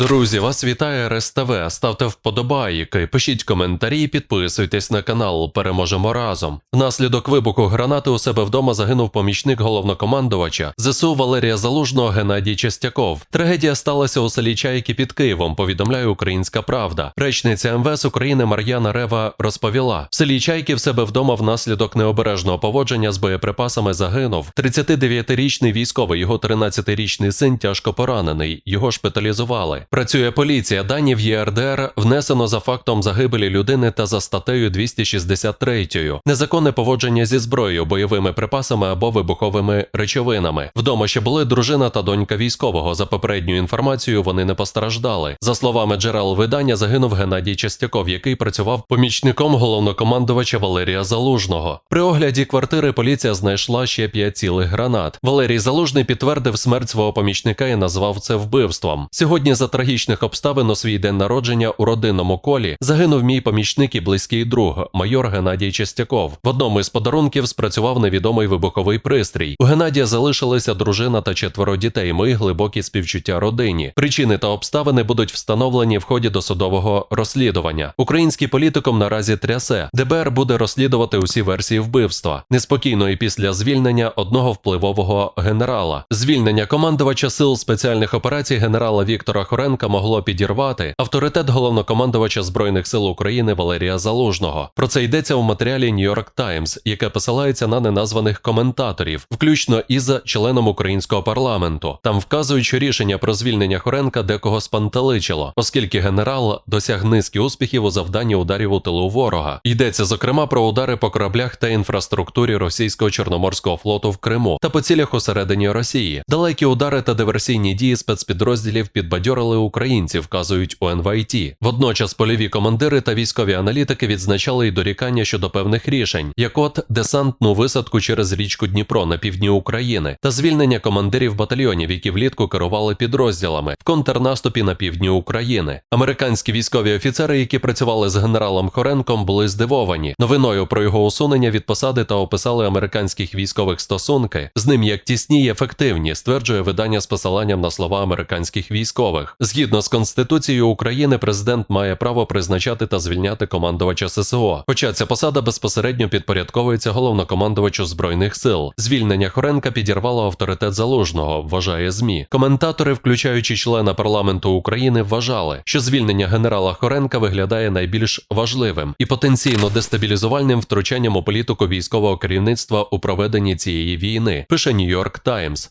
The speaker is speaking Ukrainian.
Друзі, вас вітає РСТВ. Ставте вподобайки, пишіть коментарі, підписуйтесь на канал. Переможемо разом. Внаслідок вибуху гранати у себе вдома загинув помічник головнокомандувача ЗСУ Валерія Залужного Геннадій Чистяков. Трагедія сталася у селі Чайки під Києвом. Повідомляє Українська Правда. Речниця МВС України Мар'яна Рева розповіла: в селі Чайки в себе вдома внаслідок необережного поводження з боєприпасами загинув 39-річний військовий. Його 13-річний син тяжко поранений. Його шпиталізували. Працює поліція. Дані в ЄРДР внесено за фактом загибелі людини та за статтею 263. Незаконне поводження зі зброєю, бойовими припасами або вибуховими речовинами. Вдома ще були дружина та донька військового. За попередньою інформацією, вони не постраждали. За словами джерел видання, загинув Геннадій Чистяков, який працював помічником головнокомандувача Валерія Залужного. При огляді квартири поліція знайшла ще п'ять цілих гранат. Валерій Залужний підтвердив смерть свого помічника і назвав це вбивством. Сьогодні за трагічних обставин у свій день народження у родинному колі загинув мій помічник і близький друг, майор Геннадій Чистяков. В одному із подарунків спрацював невідомий вибуховий пристрій. У Геннадія залишилися дружина та четверо дітей. Мої глибокі співчуття родині. Причини та обставини будуть встановлені в ході досудового розслідування. Український політиком наразі трясе. ДБР буде розслідувати усі версії вбивства. Неспокійно і після звільнення одного впливового генерала. Звільнення командувача сил спеціальних операцій генерала Віктора Хоренка могло підірвати авторитет головнокомандувача збройних сил України Валерія Залужного. Про це йдеться у матеріалі New York Times, яке посилається на неназваних коментаторів, включно із членом українського парламенту. Там вказують, що рішення про звільнення Хоренка декого спантеличило, оскільки генерал досяг низки успіхів у завданні ударів у тилу ворога. Йдеться зокрема про удари по кораблях та інфраструктурі російського чорноморського флоту в Криму та по цілях усередині Росії. Далекі удари та диверсійні дії спецпідрозділів підбадьорили українців, вказують у НВІТ. Водночас польові командири та військові аналітики відзначали й дорікання щодо певних рішень, як от десантну висадку через річку Дніпро на півдні України та звільнення командирів батальйонів, які влітку керували підрозділами в контрнаступі на півдні України. Американські військові офіцери, які працювали з генералом Хоренком, були здивовані новиною про його усунення від посади та описали американських військових стосунки з ним як тісні й ефективні, стверджує видання з посиланням на слова американських військових. Згідно з Конституцією України, президент має право призначати та звільняти командувача ССО. Хоча ця посада безпосередньо підпорядковується головнокомандувачу збройних сил. Звільнення Хоренка підірвало авторитет залужного, вважає ЗМІ. Коментатори, включаючи члена парламенту України, вважали, що звільнення генерала Хоренка виглядає найбільш важливим і потенційно дестабілізувальним втручанням у політику військового керівництва у проведенні цієї війни. Пише Нью-Йорк Таймс.